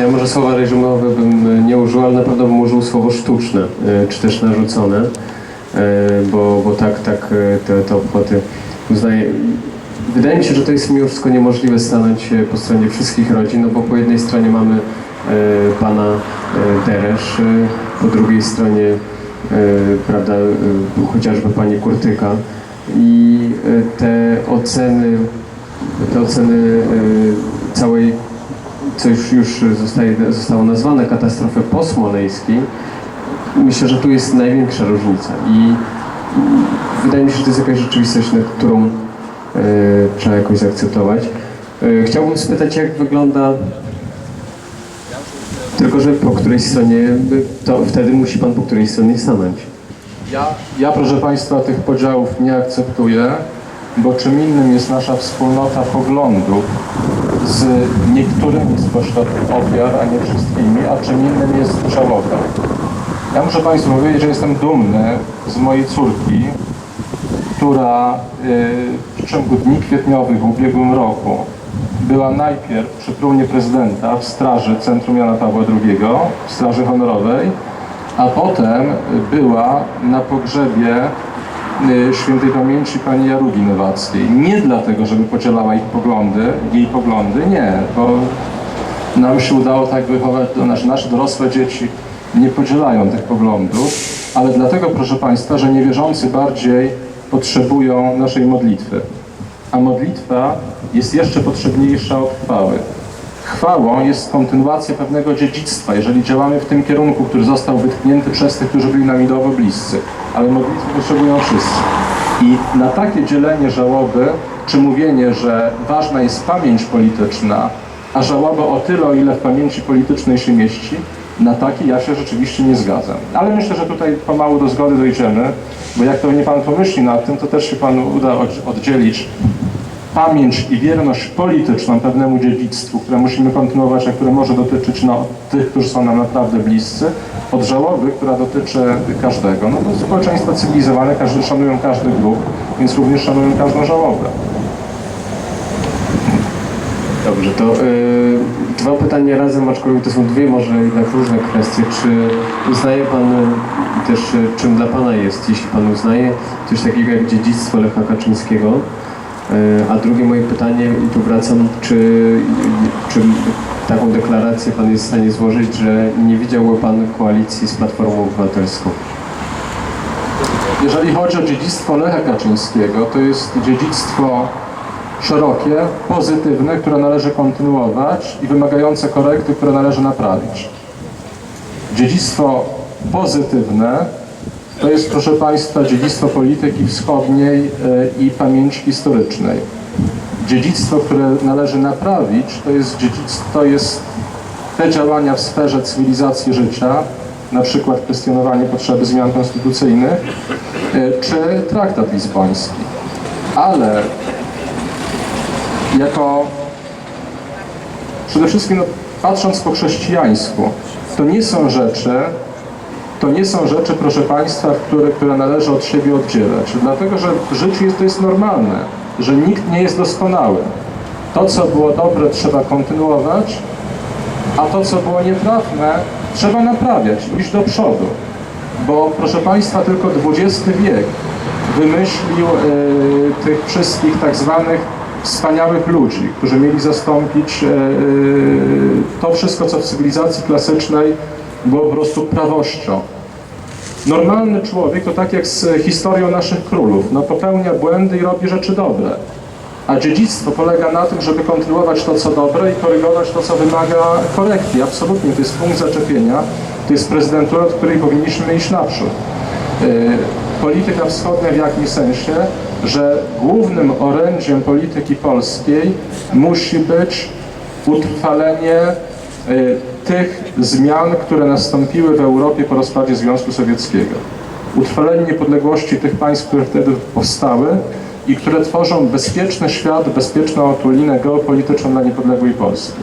Ja może słowa reżimowe bym nie użył, ale na pewno bym użył słowo sztuczne, e, czy też narzucone, e, bo, bo tak, tak e, te, te obchody uznaję. Wydaje mi się, że to jest mimo wszystko niemożliwe stanąć e, po stronie wszystkich rodzin, no bo po jednej stronie mamy e, pana e, Deresz, e, po drugiej stronie e, prawda, e, chociażby pani Kurtyka i e, te oceny, te oceny e, całej co już, już zostaje, zostało nazwane katastrofy posmoleńskiej, myślę, że tu jest największa różnica i i wydaje mi się, że to jest jakaś rzeczywistość, nad którą e, trzeba jakoś zaakceptować. E, chciałbym spytać, jak wygląda tylko, że po której stronie, to wtedy musi Pan po której stronie stanąć. Ja, ja, proszę Państwa, tych podziałów nie akceptuję, bo czym innym jest nasza wspólnota poglądów z niektórymi spośród ofiar, a nie wszystkimi, a czym innym jest żałoba. Ja muszę Państwu powiedzieć, że jestem dumny z mojej córki, która y, w ciągu dni kwietniowych w ubiegłym roku była najpierw przy trumnie prezydenta w straży Centrum Jana Pawła II, w straży honorowej, a potem była na pogrzebie świętej pamięci pani Jarugi Nowackiej. Nie dlatego, żeby podzielała ich poglądy, jej poglądy, nie, bo nam się udało tak wychować, to nasze, dorosłe dzieci nie podzielają tych poglądów, ale dlatego, proszę Państwa, że niewierzący bardziej potrzebują naszej modlitwy. A modlitwa jest jeszcze potrzebniejsza od chwały. Chwałą jest kontynuacja pewnego dziedzictwa, jeżeli działamy w tym kierunku, który został wytknięty przez tych, którzy byli nam idowo bliscy. Ale modlitwy potrzebują wszyscy. I na takie dzielenie żałoby, czy mówienie, że ważna jest pamięć polityczna, a żałoba o tyle, o ile w pamięci politycznej się mieści, na taki ja się rzeczywiście nie zgadzam. Ale myślę, że tutaj pomału do zgody dojdziemy, bo jak pewnie Pan pomyśli nad tym, to też się Panu uda od- oddzielić pamięć i wierność polityczną pewnemu dziedzictwu, które musimy kontynuować, a które może dotyczyć no, tych, którzy są nam naprawdę bliscy, od żałoby, która dotyczy każdego. No to społeczeństwa cywilizowane, każdy szanują każdy grup, więc również szanują każdą żałobę. Dobrze, to y, dwa pytania razem, aczkolwiek to są dwie może jednak różne kwestie. Czy uznaje Pan y, też, y, czym dla Pana jest, jeśli Pan uznaje coś takiego jak dziedzictwo Lecha Kaczyńskiego? Y, a drugie moje pytanie, i tu wracam, czy, czy taką deklarację Pan jest w stanie złożyć, że nie widziałby Pan koalicji z Platformą Obywatelską? Jeżeli chodzi o dziedzictwo Lecha Kaczyńskiego, to jest dziedzictwo szerokie, pozytywne, które należy kontynuować i wymagające korekty, które należy naprawić. Dziedzictwo pozytywne to jest, proszę Państwa, dziedzictwo polityki wschodniej e, i pamięci historycznej. Dziedzictwo, które należy naprawić, to jest to jest te działania w sferze cywilizacji życia, na przykład kwestionowanie potrzeby zmian konstytucyjnych, e, czy traktat lizboński. Ale jako przede wszystkim no, patrząc po chrześcijańsku, to nie są rzeczy, to nie są rzeczy, proszę Państwa, które, które należy od siebie oddzielać. Dlatego, że w życiu jest, to jest normalne, że nikt nie jest doskonały. To, co było dobre, trzeba kontynuować, a to, co było nieprawne, trzeba naprawiać, iść do przodu. Bo, proszę Państwa, tylko XX wiek wymyślił e, tych wszystkich tak zwanych wspaniałych ludzi, którzy mieli zastąpić e, to wszystko, co w cywilizacji klasycznej było po prostu prawością. Normalny człowiek to tak jak z historią naszych królów, no popełnia błędy i robi rzeczy dobre. A dziedzictwo polega na tym, żeby kontynuować to, co dobre i korygować to, co wymaga korekty. Absolutnie, to jest punkt zaczepienia, to jest prezydentura, od której powinniśmy iść naprzód. Yy, Polityka wschodnia w jakim sensie, że głównym orędziem polityki polskiej musi być utrwalenie y, tych zmian, które nastąpiły w Europie po rozpadzie Związku Sowieckiego. Utrwalenie niepodległości tych państw, które wtedy powstały i które tworzą bezpieczny świat, bezpieczną otulinę geopolityczną dla niepodległej Polski.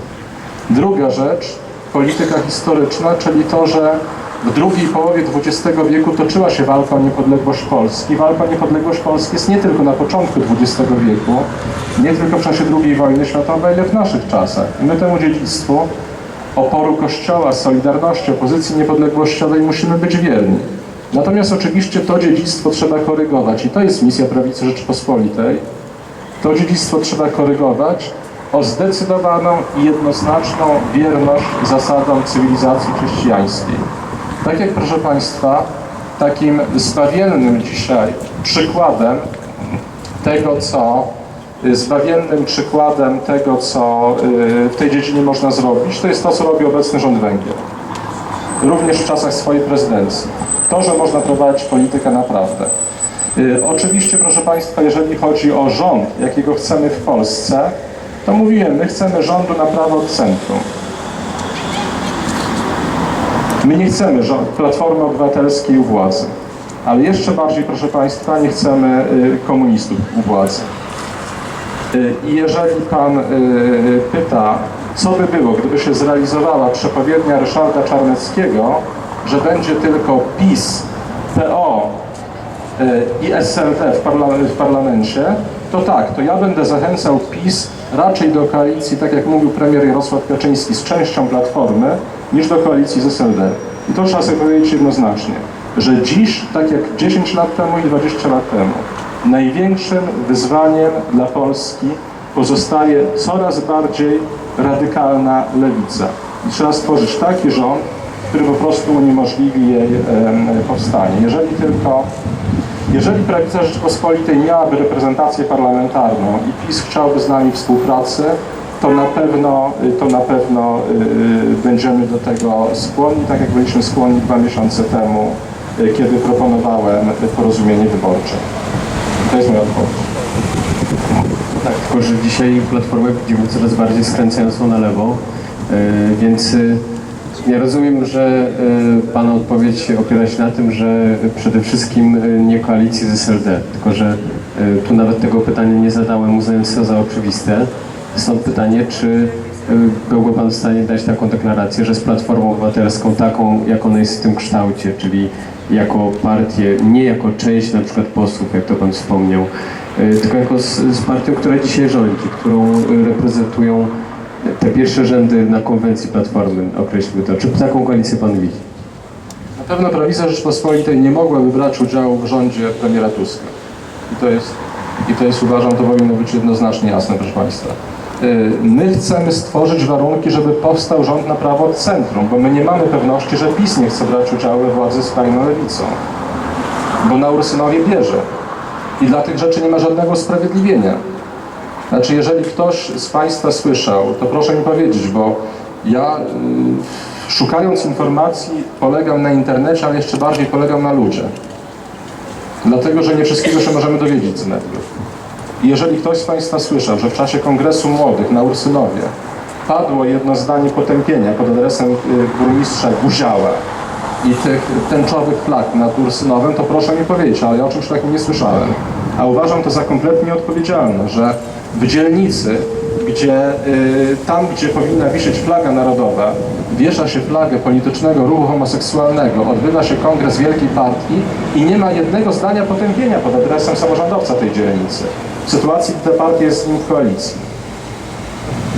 Druga rzecz, polityka historyczna, czyli to, że w drugiej połowie XX wieku toczyła się walka o niepodległość Polski. Walka o niepodległość Polski jest nie tylko na początku XX wieku, nie tylko w czasie II wojny światowej, ale w naszych czasach. I my temu dziedzictwu oporu Kościoła, Solidarności, opozycji niepodległościowej musimy być wierni. Natomiast oczywiście to dziedzictwo trzeba korygować i to jest misja prawicy Rzeczypospolitej. To dziedzictwo trzeba korygować o zdecydowaną i jednoznaczną wierność zasadom cywilizacji chrześcijańskiej. Tak jak, proszę Państwa, takim zbawiennym dzisiaj przykładem tego, co zbawiennym przykładem tego, co y, w tej dziedzinie można zrobić, to jest to, co robi obecny rząd Węgier. Również w czasach swojej prezydencji. To, że można prowadzić politykę naprawdę. Y, Oczywiście, proszę Państwa, jeżeli chodzi o rząd, jakiego chcemy w Polsce, to mówiłem, my chcemy rządu na prawo od centrum. My nie chcemy Platformy Obywatelskiej u władzy, ale jeszcze bardziej, proszę Państwa, nie chcemy y, komunistów u władzy. I jeżeli Pan y, pyta, co by było, gdyby się zrealizowała przepowiednia Ryszarda Czarneckiego, że będzie tylko PiS, PO y, i SLD w, parla- w parlamencie, to tak, to ja będę zachęcał PiS raczej do koalicji, tak jak mówił premier Jarosław Kaczyński, z częścią Platformy, niż do koalicji z SLD. I to trzeba sobie powiedzieć jednoznacznie, że dziś, tak jak 10 lat temu i 20 lat temu, największym wyzwaniem dla Polski pozostaje coraz bardziej radykalna lewica. I trzeba stworzyć taki rząd, który po prostu uniemożliwi jej powstanie. Jeżeli tylko jeżeli prawica Rzeczypospolitej miałaby reprezentację parlamentarną i PiS chciałby z nami współpracy, to na pewno, to na pewno y, będziemy do tego skłonni, tak jak byliśmy skłonni dwa miesiące temu, y, kiedy proponowałem porozumienie wyborcze. To jest moja odpowiedź. Tak, tylko że dzisiaj Platformę widzimy coraz bardziej skręcającą na lewo, e, więc e, ja rozumiem, że e, Pana odpowiedź opiera się na tym, że przede wszystkim nie koalicji z SLD, tylko że tu nawet tego pytania nie zadałem, uznając to za oczywiste. Stąd pytanie, czy byłby Pan w stanie dać taką deklarację, że z Platformą Obywatelską taką, jak ona jest w tym kształcie, czyli jako partię, nie jako część na przykład posłów, jak to Pan wspomniał, e, tylko jako z, z partią, która dzisiaj rządzi, którą e, reprezentują te pierwsze rzędy na konwencji Platformy, określmy to. Czy taką koalicję Pan widzi? Na pewno prawica Rzeczypospolitej nie mogłaby brać udziału w rządzie premiera Tuska. I to jest, i to jest uważam, to powinno być jednoznacznie jasne, proszę Państwa. Y, My chcemy stworzyć warunki, żeby powstał rząd na prawo od centrum, bo my nie mamy pewności, że PiS nie chce brać udziału we władzy z krajną lewicą. Bo na Ursynowie bierze. I dla tych rzeczy nie ma żadnego usprawiedliwienia. Znaczy, jeżeli ktoś z Państwa słyszał, to proszę mi powiedzieć, bo ja y, szukając informacji polegam na internecie, ale jeszcze bardziej polegam na ludziach. Dlatego, że nie wszystkiego się możemy dowiedzieć z mediów. Jeżeli ktoś z Państwa słyszał, że w czasie Kongresu Młodych na Ursynowie padło jedno zdanie potępienia pod adresem y, burmistrza Guziała i tych tęczowych flag nad Ursynowem, to proszę mi powiedzieć, ale ja o czymś takim nie słyszałem. A uważam to za kompletnie nieodpowiedzialne, że w dzielnicy, gdzie y, tam, gdzie powinna wisieć flaga narodowa, wiesza się flagę politycznego ruchu homoseksualnego, odbywa się kongres wielkiej partii i nie ma jednego zdania potępienia pod adresem samorządowca tej dzielnicy. Sytuacji, gdy ta partia jest z nim w koalicji.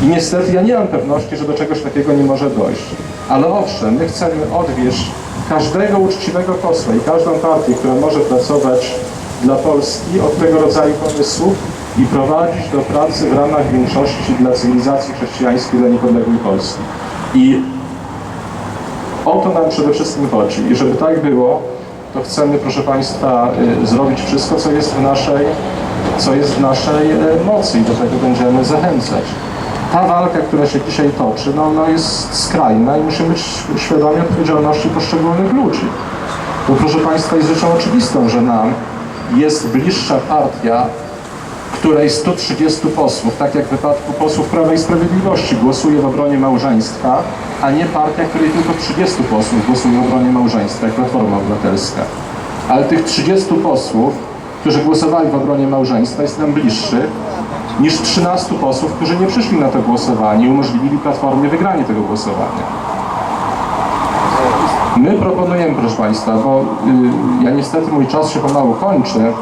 I niestety ja nie mam pewności, że do czegoś takiego nie może dojść. Ale owszem, my chcemy odwieźć każdego uczciwego posła i każdą partię, która może pracować dla Polski od tego rodzaju pomysłów i prowadzić do pracy w ramach większości dla cywilizacji chrześcijańskiej, dla niepodległej Polski. I o to nam przede wszystkim chodzi. I żeby tak było, to chcemy, proszę Państwa, y, zrobić wszystko, co jest w naszej, co jest w naszej y, mocy i do tego będziemy zachęcać. Ta walka, która się dzisiaj toczy, no, no jest skrajna i musimy być świadomi odpowiedzialności poszczególnych ludzi. Bo proszę Państwa, jest rzeczą oczywistą, że nam jest bliższa partia, której 130 posłów, tak jak w wypadku posłów Prawa i Sprawiedliwości, głosuje w obronie małżeństwa, a nie partia, której tylko 30 posłów głosuje w obronie małżeństwa, jak Platforma Obywatelska. Ale tych 30 posłów, którzy głosowali w obronie małżeństwa, jest nam bliższy niż 13 posłów, którzy nie przyszli na to głosowanie i umożliwili Platformie wygranie tego głosowania. My proponujemy, proszę Państwa, bo y, ja niestety mój czas się pomału kończy,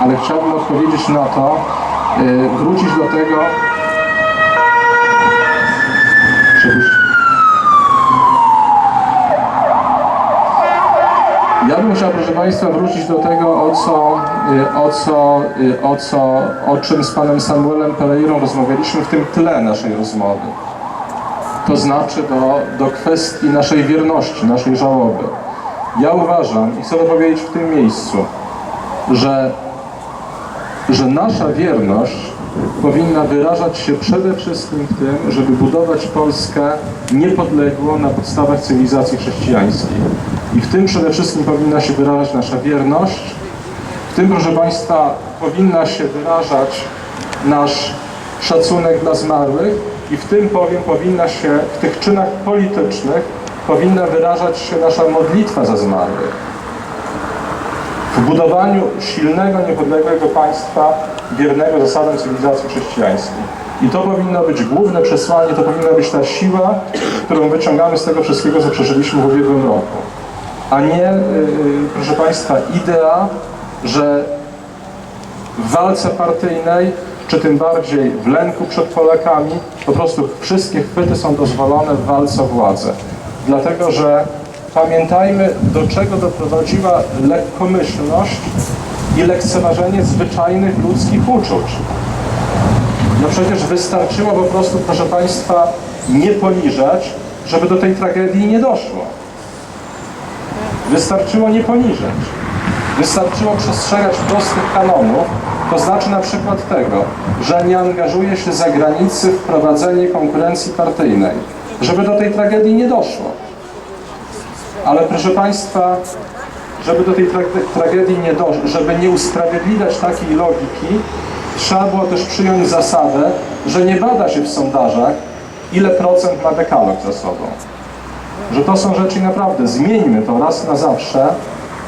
ale chciałbym odpowiedzieć na to, y, wrócić do tego, żebyś, bym chciał, proszę Państwa, wrócić do tego, o co, y, o co, y, o co, o czym z panem Samuelem Pereirą rozmawialiśmy w tym tle naszej rozmowy. To znaczy do, do kwestii naszej wierności, naszej żałoby. Ja uważam i chcę to powiedzieć w tym miejscu, że, że nasza wierność powinna wyrażać się przede wszystkim w tym, żeby budować Polskę niepodległą na podstawach cywilizacji chrześcijańskiej. I w tym przede wszystkim powinna się wyrażać nasza wierność. W tym, proszę Państwa, powinna się wyrażać nasz szacunek dla zmarłych i w tym powiem, powinna się, w tych czynach politycznych powinna wyrażać się nasza modlitwa za zmarłych w budowaniu silnego, niepodległego państwa wiernego zasadom cywilizacji chrześcijańskiej. I to powinno być główne przesłanie, to powinna być ta siła, którą wyciągamy z tego wszystkiego, co przeżyliśmy w ubiegłym roku. A nie, yy, proszę Państwa, idea, że w walce partyjnej, czy tym bardziej w lęku przed Polakami, po prostu wszystkie chwyty są dozwolone w walce o władzę. Dlatego, że pamiętajmy, do czego doprowadziła lekkomyślność i lekceważenie zwyczajnych ludzkich uczuć. No przecież wystarczyło po prostu, proszę Państwa, nie poniżać, żeby do tej tragedii nie doszło. Wystarczyło nie poniżać. Wystarczyło przestrzegać prostych kanonów, to znaczy na przykład tego, że nie angażuje się za granicy w prowadzenie konkurencji partyjnej, żeby do tej tragedii nie doszło. Ale proszę Państwa, żeby do tej tra- tragedii nie doszło, żeby nie usprawiedliwiać takiej logiki, trzeba było też przyjąć zasadę, że nie bada się w sondażach, ile procent ma dekalog za sobą. Że to są rzeczy naprawdę, zmieńmy to raz na zawsze,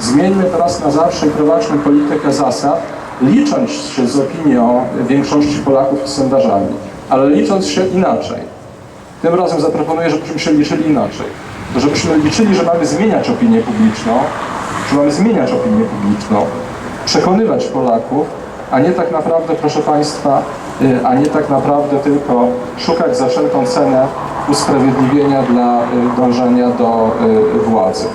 zmieńmy to raz na zawsze i prowadźmy politykę zasad, licząc się z opinią większości Polaków i sondażami, ale licząc się inaczej. Tym razem zaproponuję, żebyśmy się liczyli inaczej. Żebyśmy liczyli, że mamy zmieniać opinię publiczną, że mamy zmieniać opinię publiczną, przekonywać Polaków, a nie tak naprawdę, proszę Państwa, y, a nie tak naprawdę tylko szukać za wszelką cenę usprawiedliwienia dla y, dążenia do y, władzy.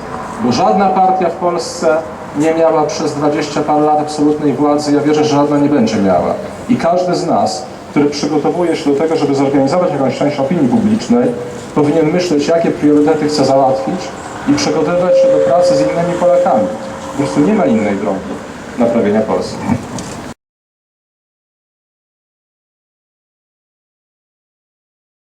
Bo żadna partia w Polsce nie miała przez 20 parę lat absolutnej władzy, ja wierzę, że żadna nie będzie miała. I każdy z nas, który przygotowuje się do tego, żeby zorganizować jakąś część opinii publicznej, powinien myśleć, jakie priorytety chce załatwić i przygotowywać się do pracy z innymi Polakami. Po prostu nie ma innej drogi naprawienia Polski.